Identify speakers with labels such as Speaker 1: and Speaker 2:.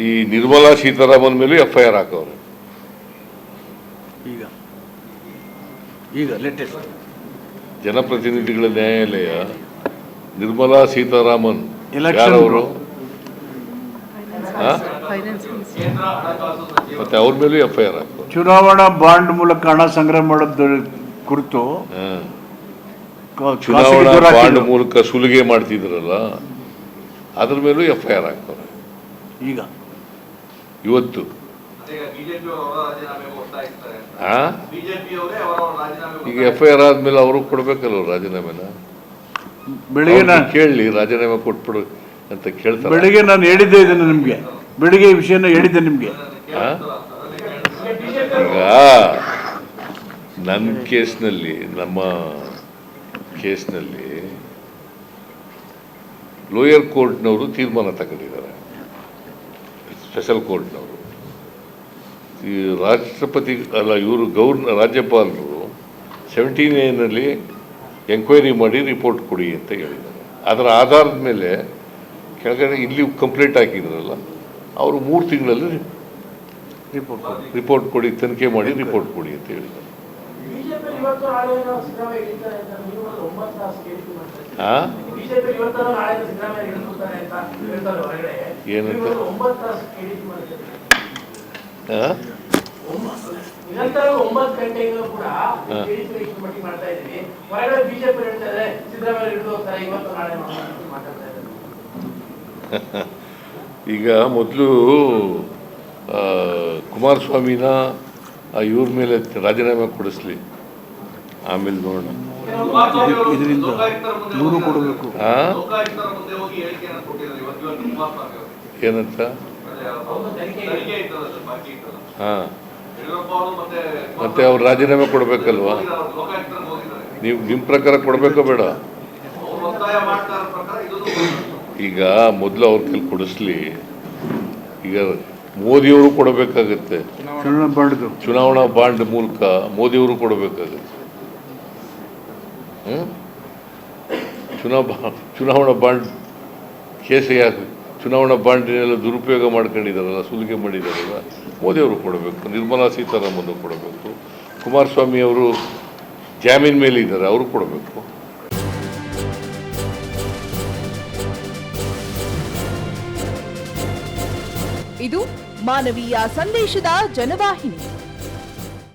Speaker 1: ಈ ನಿರ್ಮಲಾ ಸೀತಾರಾಮನ್ ಮೇಲೆ F I R ಹಾಕವ್ರೆ
Speaker 2: ಈಗ. ಈಗ ಲೇಟೆಸ್ಟ್
Speaker 1: ಜನಪ್ರತಿನಿಧಿಗಳ ನ್ಯಾಯಾಲಯ ನಿರ್ಮಲಾ ಸೀತಾರಾಮನ್
Speaker 2: Election
Speaker 1: ಯಾರವರು?
Speaker 3: ಫೈನಾನ್ಸ್
Speaker 1: ಮತ್ತೆ ಅವ್ರ ಮೇಲೂ ಎಫ್ ಐ ಆರ್ ಹಾಕವ್ರೆ
Speaker 2: ಚುನಾವಣಾ ಬಾಂಡ್ ಮೂಲಕ ಹಣ ಸಂಗ್ರಹ ಮಾಡೋದ್ರ ಕುರಿತು
Speaker 1: ಚುನಾವಣಾ ಬಾಂಡ್ ಮೂಲಕ ಸುಲಿಗೆ ಮಾಡ್ತಿದ್ರಲ್ಲ ಅದ್ರ ಮೇಲೂ ಎಫ್ ಐ ಆರ್
Speaker 2: ಈಗ.
Speaker 1: ಇವತ್ತು. ಈಗ ಎಫ್ ಐ ಆರ್ ಆದ್ಮೇಲೆ ಅವರು ಕೊಡ್ಬೇಕಲ್ವ ರಾಜೀನಾಮೆನ?
Speaker 2: ಬೆಳಿಗ್ಗೆ ನಾನು
Speaker 1: ಕೇಳಲಿ ರಾಜೀನಾಮೆ ಕೊಟ್ಬಿಡು ಅಂತ ಕೇಳ್ತಾರೆ?
Speaker 2: ಬೆಳಿಗ್ಗೆ ನಾನು ಹೇಳಿದ್ದೆ ಇದನ್ನು ನಿಮಗೆ. ಬೆಳಿಗ್ಗೆ ಈ ವಿಷಯನ ಹೇಳಿದ್ದೆ ನಿಮಗೆ?
Speaker 1: ಈಗ ನನ್ನ ಕೇಸ್ನಲ್ಲಿ ನಮ್ಮ ಕೇಸ್ನಲ್ಲಿ ಲೋಯರ್ ಕೋರ್ಟ್ನವರು ತೀರ್ಮಾನ ತಗೊಂಡಿದ್ದಾರೆ. ಸ್ಪೆಷಲ್ ಕೋರ್ಟ್ನವರು ಈ ರಾಷ್ಟ್ರಪತಿ ಅಲ್ಲ ಇವರು ಗೌರ್ನ ರಾಜ್ಯಪಾಲರು ಸೆವೆಂಟೀನ್ ಏನಲ್ಲಿ ಎಂಕ್ವೈರಿ ಮಾಡಿ ರಿಪೋರ್ಟ್ ಕೊಡಿ ಅಂತ ಹೇಳಿದ್ದಾರೆ. ಅದರ ಆಧಾರದ ಮೇಲೆ ಕೆಳಗಡೆ ಇಲ್ಲಿ ಕಂಪ್ಲೇಂಟ್ ಹಾಕಿದ್ರಲ್ಲ ಅವರು ಮೂರು ತಿಂಗಳಲ್ಲಿ
Speaker 2: ರಿಪೋರ್ಟ್ ಕೊಡಿ.
Speaker 1: ರಿಪೋರ್ಟ್ ಕೊಡಿ ತನಿಖೆ ಮಾಡಿ ರಿಪೋರ್ಟ್ ಕೊಡಿ ಅಂತ ಹೇಳಿದ್ದಾರೆ.
Speaker 4: ಬಿಜೆಪಿ
Speaker 1: ಏನಂತ? ಈಗ ಮೊದಲು ಕುಮಾರಸ್ವಾಮಿನ ಇವ್ರ ಮೇಲೆ ರಾಜೀನಾಮೆ ಕೊಡಿಸ್ಲಿ. ಆಮೇಲೆ ನೋಡೋಣ.
Speaker 2: ಇದರಿಂದ ದೂರು ಕೊಡಬೇಕು.
Speaker 1: ಏನಂತ? ಹಾಂ.
Speaker 5: ಮತ್ತೆ
Speaker 1: ಮತ್ತೆ ಅವ್ರು ರಾಜೀನಾಮೆ ಕೊಡಬೇಕಲ್ವಾ? ನೀವು ನಿಮ್ಮ ಪ್ರಕಾರ ಕೊಡಬೇಕೋ ಬೇಡ?
Speaker 5: ಅವ್ರು ಒತ್ತಾಯ ಮಾಡ್ತಾ ಪ್ರಕಾರ ಇದು
Speaker 1: ಈಗ ಮೊದಲು ಅವ್ರ ಕೈಲಿ ಕೊಡಿಸ್ಲಿ. ಈಗ ಮೋದಿಯವರು ಕೊಡಬೇಕಾಗತ್ತೆ.
Speaker 2: ಚುನಾವಣಾ
Speaker 1: ಬಾಂಡ್ ಮೂಲಕ ಮೋದಿಯವರು ಕೊಡಬೇಕಾಗತ್ತೆ? ಚುನಾವ ಚುನಾವಣಾ ಬಾಂಡ್ ಕೇಸಿಗೆ ಚುನಾವಣಾ ಬಾಂಡಿನೆಲ್ಲ ದುರುಪಯೋಗ ಮಾಡ್ಕೊಂಡಿದ್ದಾರಲ್ಲ, ಸುಲಿಗೆ ಮಾಡಿದಾರಲ್ಲ ಮೋದಿಯವರು ಕೊಡಬೇಕು, ನಿರ್ಮಲಾ ಸೀತಾರಾಮನ್ನು ಕೊಡಬೇಕು, ಕುಮಾರಸ್ವಾಮಿ ಅವರು ಜಾಮೀನ್ ಮೇಲೆ ಇದ್ದಾರೆ, ಅವರು ಕೊಡಬೇಕು.
Speaker 6: ಇದು ಮಾನವೀಯ ಸಂದೇಶದ ಜನವಾಹಿನಿ.